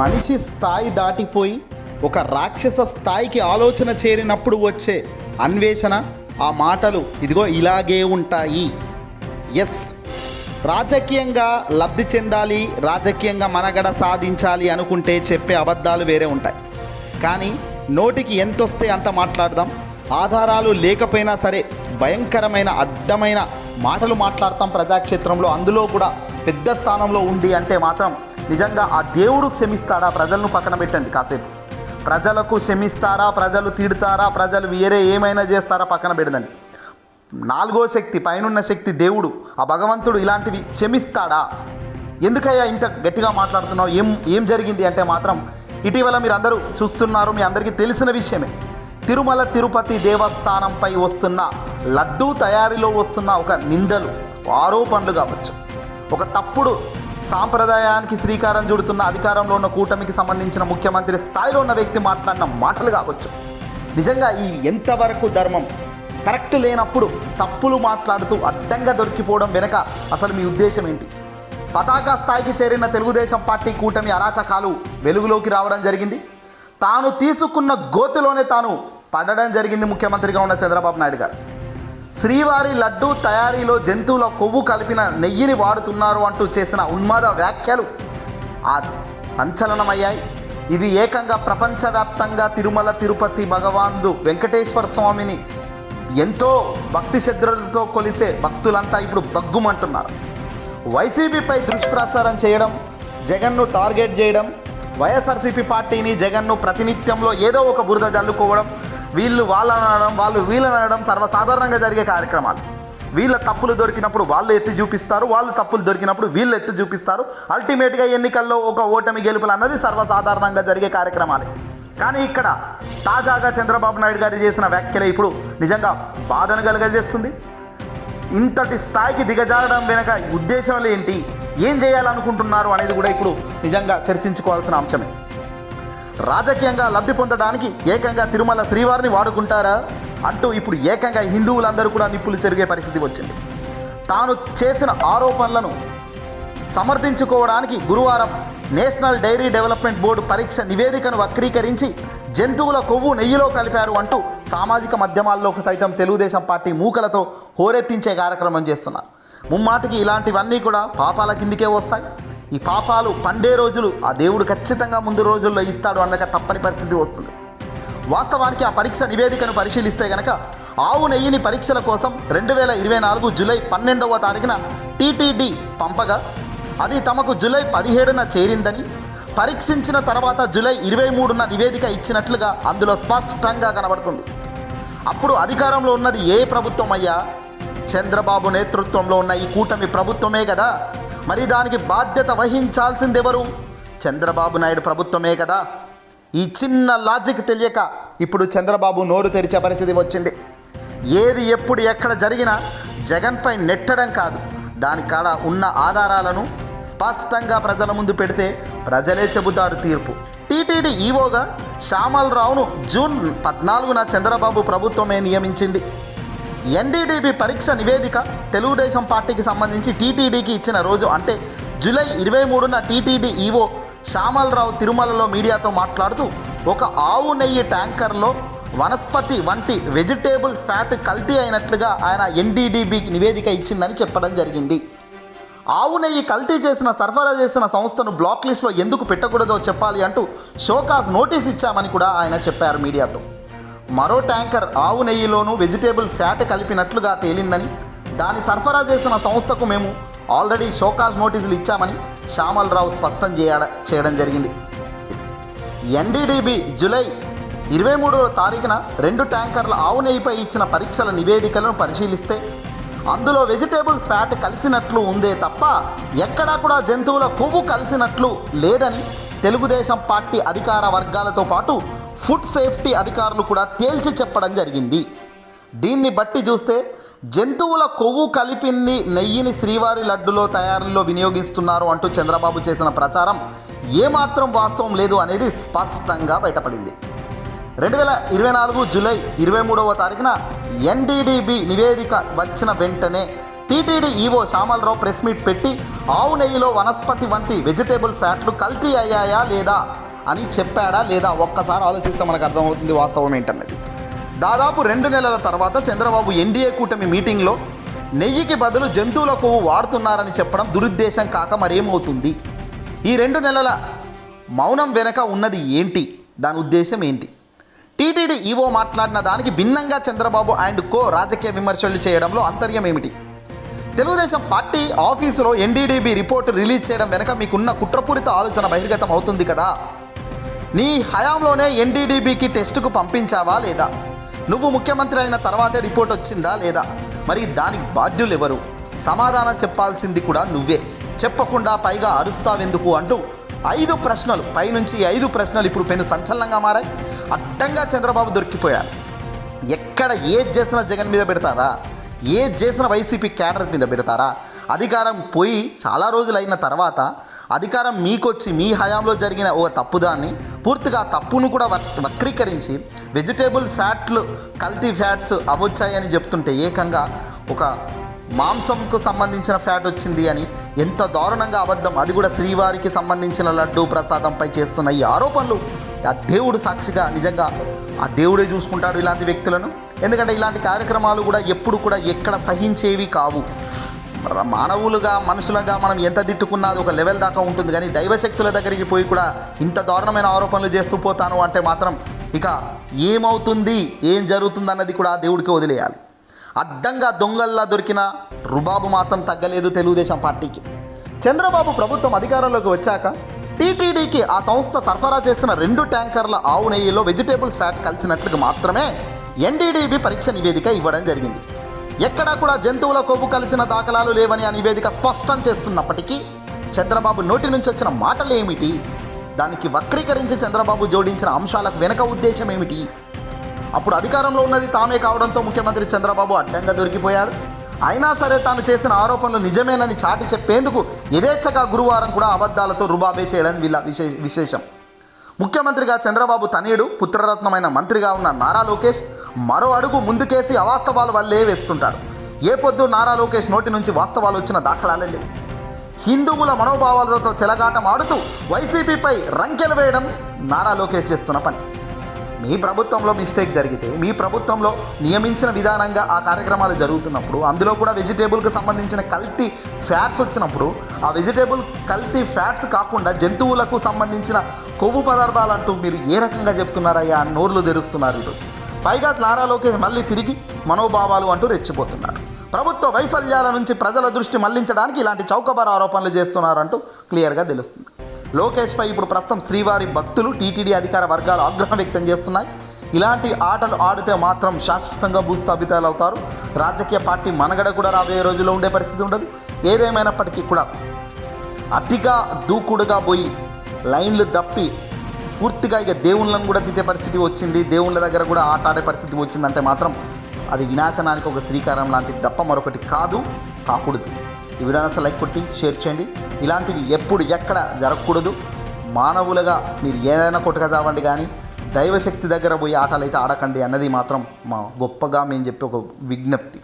మనిషి స్థాయి దాటిపోయి ఒక రాక్షస స్థాయికి ఆలోచన చేరినప్పుడు వచ్చే అన్వేషణ ఆ మాటలు ఇదిగో ఇలాగే ఉంటాయి. ఎస్ రాజకీయంగా లబ్ధి చెందాలి రాజకీయంగా మనగడ సాధించాలి అనుకుంటే చెప్పే అబద్ధాలు వేరే ఉంటాయి. కానీ నోటికి ఎంత వస్తే అంత మాట్లాడదాం. ఆధారాలు లేకపోయినా సరే భయంకరమైన అడ్డమైన మాటలు మాట్లాడతాం ప్రజాక్షేత్రంలో. అందులో కూడా పెద్ద స్థానంలో ఉంది అంటే మాత్రం నిజంగా ఆ దేవుడు క్షమిస్తాడా? ప్రజలను పక్కన పెట్టండి కాసేపు. ప్రజలకు క్షమిస్తారా? ప్రజలు తిడతారా? ప్రజలు వేరే ఏమైనా చేస్తారా? పక్కన పెడదండి. నాలుగో శక్తి పైనున్న శక్తి దేవుడు. ఆ భగవంతుడు ఇలాంటివి క్షమిస్తాడా? ఎందుకయ్యా ఇంత గట్టిగా మాట్లాడుతున్నావు? ఏం ఏం జరిగింది అంటే మాత్రం ఇటీవల మీరు అందరూ చూస్తున్నారు మీ అందరికీ తెలిసిన విషయమే. తిరుమల తిరుపతి దేవస్థానంపై వస్తున్న లడ్డూ తయారీలో వస్తున్న ఒక నిందలు ఆరోపణలు కావచ్చు. ఒక తప్పుడు సాంప్రదాయానికి శ్రీకారం చుడుతున్న అధికారంలో ఉన్న కూటమికి సంబంధించిన ముఖ్యమంత్రి స్థాయిలో ఉన్న వ్యక్తి మాట్లాడిన మాటలు కావచ్చు. నిజంగా ఈ ఎంతవరకు ధర్మం? కరెక్ట్ లేనప్పుడు తప్పులు మాట్లాడుతూ అడ్డంగా దొరికిపోవడం వెనక అసలు మీ ఉద్దేశం ఏంటి? పతాక స్థాయికి చేరిన తెలుగుదేశం పార్టీ కూటమి అరాచకాలు వెలుగులోకి రావడం జరిగింది. తాను తీసుకున్న గోతులోనే తాను పడడం జరిగింది ముఖ్యమంత్రిగా ఉన్న చంద్రబాబు నాయుడు గారు. శ్రీవారి లడ్డూ తయారీలో జంతువుల కొవ్వు కలిపిన నెయ్యిని వాడుతున్నారు అంటూ చేసిన ఉన్మాద వ్యాఖ్యలు ఆ సంచలనమయ్యాయి. ఇది ఏకంగా ప్రపంచవ్యాప్తంగా తిరుమల తిరుపతి భగవానుడు వెంకటేశ్వర స్వామిని ఎంతో భక్తి శ్రద్ధలతో కొలిసే భక్తులంతా ఇప్పుడు బగ్గుమంటున్నారు వైసీపీపై దుష్ప్రసారం చేయడం జగన్ను టార్గెట్ చేయడం వైఎస్ఆర్సీపీ పార్టీని జగన్ను ప్రతినిత్యంలో ఏదో ఒక బురద జల్లుకోవడం వీళ్ళు వాళ్ళని అనడం వాళ్ళు వీళ్ళని అనడం సర్వసాధారణంగా జరిగే కార్యక్రమాలు. వీళ్ళ తప్పులు దొరికినప్పుడు వాళ్ళు ఎత్తి చూపిస్తారు వాళ్ళు తప్పులు దొరికినప్పుడు వీళ్ళు ఎత్తి చూపిస్తారు. అల్టిమేట్గా ఎన్నికల్లో ఒక ఓటమి గెలుపులు అన్నది సర్వసాధారణంగా జరిగే కార్యక్రమాలే. కానీ ఇక్కడ తాజాగా చంద్రబాబు నాయుడు గారు చేసిన వ్యాఖ్యలే ఇప్పుడు నిజంగా బాధను కలుగజేస్తుంది. ఇంతటి స్థాయికి దిగజారడం వెనక ఉద్దేశాలు ఏంటి ఏం చేయాలనుకుంటున్నారు అనేది కూడా ఇప్పుడు నిజంగా చర్చించుకోవాల్సిన అంశమే. రాజకీయంగా లబ్ధి పొందడానికి ఏకంగా తిరుమల శ్రీవారిని వాడుకుంటారా? అంటూ ఇప్పుడు ఏకంగా హిందువులందరూ కూడా నిప్పులు చెరిగే పరిస్థితి వచ్చింది. తాను చేసిన ఆరోపణలను సమర్థించుకోవడానికి గురువారం నేషనల్ డైరీ డెవలప్మెంట్ బోర్డు పరీక్ష నివేదికను వక్రీకరించి జంతువుల కొవ్వు నెయ్యిలో కలిపారు అంటూ సామాజిక మాధ్యమాల్లోకి సైతం తెలుగుదేశం పార్టీ మూకలతో హోరెత్తించే కార్యక్రమం చేస్తున్నారు. ముమ్మాటికి ఇలాంటివన్నీ కూడా పాపాల కిందికే వస్తాయి. ఈ పాపాలు పండే రోజులు ఆ దేవుడు ఖచ్చితంగా ముందు రోజుల్లో ఇస్తాడు అన్నక తప్పని పరిస్థితి వస్తుంది. వాస్తవానికి ఆ పరీక్ష నివేదికను పరిశీలిస్తే గనక ఆవు నెయ్యిని పరీక్షల కోసం రెండు వేల ఇరవై నాలుగు జూలై పన్నెండవ తారీఖున టీటీడీ పంపగా అది తమకు జూలై పదిహేడున చేరిందని పరీక్షించిన తర్వాత జూలై ఇరవై మూడున నివేదిక ఇచ్చినట్లుగా అందులో స్పష్టంగా కనబడుతుంది. అప్పుడు అధికారంలో ఉన్నది ఏ ప్రభుత్వం అయ్యా? చంద్రబాబు నేతృత్వంలో ఉన్న ఈ కూటమి ప్రభుత్వమే కదా మరి దానికి బాధ్యత వహించాల్సిందెవరు? చంద్రబాబు నాయుడు ప్రభుత్వమే కదా. ఈ చిన్న లాజిక్ తెలియక ఇప్పుడు చంద్రబాబు నోరు తెరిచే పరిస్థితి వచ్చింది. ఏది ఎప్పుడు ఎక్కడ జరిగినా జగన్పై నెట్టడం కాదు. దాని కాడ ఉన్న ఆధారాలను స్పష్టంగా ప్రజల ముందు పెడితే ప్రజలే చెబుతారు తీర్పు. టీటీడీ ఈవోగా శ్యామలరావును జూన్ పద్నాలుగున చంద్రబాబు ప్రభుత్వమే నియమించింది. ఎన్డీడీబీ పరీక్ష నివేదిక తెలుగుదేశం పార్టీకి సంబంధించి టీటీడీకి ఇచ్చిన రోజు అంటే జూలై ఇరవై మూడున టీటీడీ ఈవో శ్యామలరావు తిరుమలలో మీడియాతో మాట్లాడుతూ ఒక ఆవు నెయ్యి ట్యాంకర్లో వనస్పతి వంటి వెజిటేబుల్ ఫ్యాట్ కల్తీ అయినట్లుగా ఆయన ఎన్డీడీబీకి నివేదిక ఇచ్చిందని చెప్పడం జరిగింది. ఆవు నెయ్యి కల్తీ చేసిన సరఫరా చేసిన సంస్థను బ్లాక్ లిస్ట్లో ఎందుకు పెట్టకూడదో చెప్పాలి అంటూ షోకాస్ నోటీస్ ఇచ్చామని కూడా ఆయన చెప్పారు మీడియాతో. మరో ట్యాంకర్ ఆవు నెయ్యిలోనూ వెజిటేబుల్ ఫ్యాట్ కలిపినట్లుగా తేలిందని దాని సరఫరా చేసిన సంస్థకు మేము ఆల్రెడీ షోకాస్ నోటీసులు ఇచ్చామని శ్యామలరావు స్పష్టం చేయడ చేయడం జరిగింది. ఎన్డీడీబీ జూలై ఇరవై మూడవ తారీఖున రెండు ట్యాంకర్ల ఆవు నెయ్యిపై ఇచ్చిన పరీక్షల నివేదికలను పరిశీలిస్తే అందులో వెజిటేబుల్ ఫ్యాట్ కలిసినట్లు ఉందే తప్ప ఎక్కడా కూడా జంతువుల కొవ్వు కలిసినట్లు లేదని తెలుగుదేశం పార్టీ అధికార వర్గాలతో పాటు ఫుడ్ సేఫ్టీ అధికారులు కూడా తేల్చి చెప్పడం జరిగింది. దీన్ని బట్టి చూస్తే జంతువుల కొవ్వు కలిపింది నెయ్యిని శ్రీవారి లడ్డులో తయారీలో వినియోగిస్తున్నారు అంటూ చంద్రబాబు చేసిన ప్రచారం ఏమాత్రం వాస్తవం లేదు అనేది స్పష్టంగా బయటపడింది. రెండు వేల ఇరవై నాలుగు జూలై ఇరవై మూడవ తారీఖున ఎన్డీడీబీ నివేదిక వచ్చిన వెంటనే TTD EO Syamalarao press meet పెట్టి ఆవు నెయ్యిలో వనస్పతి వంటి వెజిటేబుల్ ఫ్యాట్లు కల్తీ అయ్యాయా లేదా అని చెప్పాడా లేదా ఒక్కసారి ఆలోచిస్తే మనకు అర్థమవుతుంది వాస్తవం ఏంటన్నది. దాదాపు రెండు నెలల తర్వాత చంద్రబాబు ఎన్డీఏ కూటమి మీటింగ్లో నెయ్యికి బదులు జంతువుల కొవ్వు వాడుతున్నారని చెప్పడం దురుద్దేశం కాక మరేమవుతుంది? ఈ రెండు నెలల మౌనం వెనక ఉన్నది ఏంటి? దాని ఉద్దేశం ఏంటి? టీటీడీ ఈవో మాట్లాడిన దానికి భిన్నంగా చంద్రబాబు అండ్ కో రాజకీయ విమర్శలు చేయడంలో అంతర్యం ఏమిటి? తెలుగుదేశం పార్టీ ఆఫీసులో ఎన్డీడీబీ రిపోర్టు రిలీజ్ చేయడం వెనక మీకున్న కుట్రపూరిత ఆలోచన బహిర్గతం అవుతుంది కదా? నీ హయాంలోనే ఎన్డీడీబీకి టెస్టుకు పంపించావా లేదా? నువ్వు ముఖ్యమంత్రి అయిన తర్వాతే రిపోర్ట్ వచ్చిందా లేదా? మరి దానికి బాధ్యులు ఎవరు సమాధానం చెప్పాల్సింది కూడా నువ్వే. చెప్పకుండా పైగా అరుస్తావెందుకు అంటూ ఐదు ప్రశ్నలు పైనుంచి ఐదు ప్రశ్నలు ఇప్పుడు పెను సంచలనంగా మారాయి. అడ్డంగా చంద్రబాబు దొరికిపోయారు. ఎక్కడ ఏది చేసినా జగన్ మీద పెడతారా? ఏది చేసిన వైసీపీ క్యాడర్ మీద పెడతారా? అధికారం పోయి చాలా రోజులు అయిన తర్వాత అధికారం మీకొచ్చి మీ హయాంలో జరిగిన ఓ తప్పుదాన్ని పూర్తిగా తప్పును కూడా వక్రీకరించి వెజిటేబుల్ ఫ్యాట్లు కల్తీ ఫ్యాట్స్ అవొచ్చాయని చెప్తుంటే ఏకంగా ఒక మాంసంకు సంబంధించిన ఫ్యాట్ వచ్చింది అని ఎంత దారుణంగా అబద్ధం. అది కూడా శ్రీవారికి సంబంధించిన లడ్డు ప్రసాదంపై చేస్తున్న ఈ ఆరోపణలు. ఆ దేవుడు సాక్షిగా నిజంగా ఆ దేవుడే చూసుకుంటాడు ఇలాంటి వ్యక్తులను. ఎందుకంటే ఇలాంటి కార్యక్రమాలు కూడా ఎప్పుడు కూడా ఎక్కడ సహించేవి కావు. మానవులుగా మనుషులుగా మనం ఎంత తిట్టుకున్నా అది ఒక లెవెల్ దాకా ఉంటుంది. కానీ దైవశక్తుల దగ్గరికి పోయి కూడా ఇంత దారుణమైన ఆరోపణలు చేస్తూ పోతాను అంటే మాత్రం ఇక ఏమవుతుంది ఏం జరుగుతుంది అన్నది కూడా దేవుడికి వదిలేయాలి. అడ్డంగా దొంగల్లా దొరికిన రుబాబు మాత్రం తగ్గలేదు తెలుగుదేశం పార్టీకి. చంద్రబాబు ప్రభుత్వం అధికారంలోకి వచ్చాక టీటీడీకి ఆ సంస్థ సరఫరా చేసిన రెండు ట్యాంకర్ల ఆవు నెయ్యిలో వెజిటేబుల్ ఫ్యాట్ కలిసినట్లుగా మాత్రమే ఎన్డీడీబీ పరీక్ష నివేదిక ఇవ్వడం జరిగింది. ఎక్కడా కూడా జంతువుల కొవ్వు కలిసిన దాఖలాలు లేవని ఆ నివేదిక స్పష్టం చేస్తున్నప్పటికీ చంద్రబాబు నోటి నుంచి వచ్చిన మాటలు ఏమిటి? దానికి వక్రీకరించి చంద్రబాబు జోడించిన అంశాలకు వెనక ఉద్దేశం ఏమిటి? అప్పుడు అధికారంలో ఉన్నది తామే కావడంతో ముఖ్యమంత్రి చంద్రబాబు అడ్డంగా దొరికిపోయాడు. అయినా సరే తాను చేసిన ఆరోపణలు నిజమేనని చాటి చెప్పేందుకు యథేచ్ఛగా గురువారం కూడా అబద్ధాలతో రుబాబే చేయడం వీళ్ళ విశేష విశేషం. ముఖ్యమంత్రిగా చంద్రబాబు తనయుడు పుత్రరత్నమైన మంత్రిగా ఉన్న నారా లోకేష్ మరో అడుగు ముందుకేసి అవాస్తవాల వల్లే వేస్తుంటాడు. ఏ పొద్దు నారా లోకేష్ నోటి నుంచి వాస్తవాలు వచ్చిన దాఖలాలే లేవు. హిందువుల మనోభావాలతో చెలగాటం ఆడుతూ వైసీపీపై రంకెలు వేయడం నారా లోకేష్ చేస్తున్న పని. మీ ప్రభుత్వంలో మిస్టేక్ జరిగితే మీ ప్రభుత్వంలో నియమించిన విధానంగా ఆ కార్యక్రమాలు జరుగుతున్నప్పుడు అందులో కూడా వెజిటేబుల్కి సంబంధించిన కల్తీ ఫ్యాట్స్ వచ్చినప్పుడు ఆ వెజిటేబుల్ కల్తీ ఫ్యాట్స్ కాకుండా జంతువులకు సంబంధించిన కొవ్వు పదార్థాలు అంటూ మీరు ఏ రకంగా చెప్తున్నారయ్యా నోర్లు తెరుస్తున్నారు ఈరోజు. పైగా నారా లోకేష్ మళ్ళీ తిరిగి మనోభావాలు అంటూ రెచ్చిపోతున్నారు. ప్రభుత్వ వైఫల్యాల నుంచి ప్రజల దృష్టి మళ్ళించడానికి ఇలాంటి చౌకబారు ఆరోపణలు చేస్తున్నారంటూ క్లియర్గా తెలుస్తుంది. లోకేష్పై ఇప్పుడు ప్రస్తుతం శ్రీవారి భక్తులు టీటీడీ అధికార వర్గాలు ఆగ్రహం వ్యక్తం చేస్తున్నాయి. ఇలాంటి ఆటలు ఆడితే మాత్రం శాశ్వతంగా భూస్థాపితాలు అవుతారు రాజకీయ పార్టీ మనగడ కూడా రాబోయే రోజుల్లో ఉండే పరిస్థితి ఉండదు. ఏదేమైనప్పటికీ కూడా అతిగా దూకుడుగా పోయి లైన్లు దప్పి పూర్తిగా ఇక దేవుళ్ళను కూడా తిట్టే పరిస్థితి వచ్చింది. దేవుళ్ళ దగ్గర కూడా ఆట ఆడే పరిస్థితి వచ్చిందంటే మాత్రం అది వినాశనానికి ఒక శ్రీకారం లాంటిది తప్ప మరొకటి కాదు. కాకూడదు. ఈ వీడియోని అసలు లైక్ కొట్టి షేర్ చేయండి. ఇలాంటివి ఎప్పుడు ఎక్కడ జరగకూడదు. మానవులుగా మీరు ఏదైనా కొట్టుక చావండి కానీ దైవశక్తి దగ్గర పోయి ఆటలు అయితే ఆడకండి అన్నది మాత్రం మా గొప్పగా మేము చెప్పే ఒక విజ్ఞప్తి.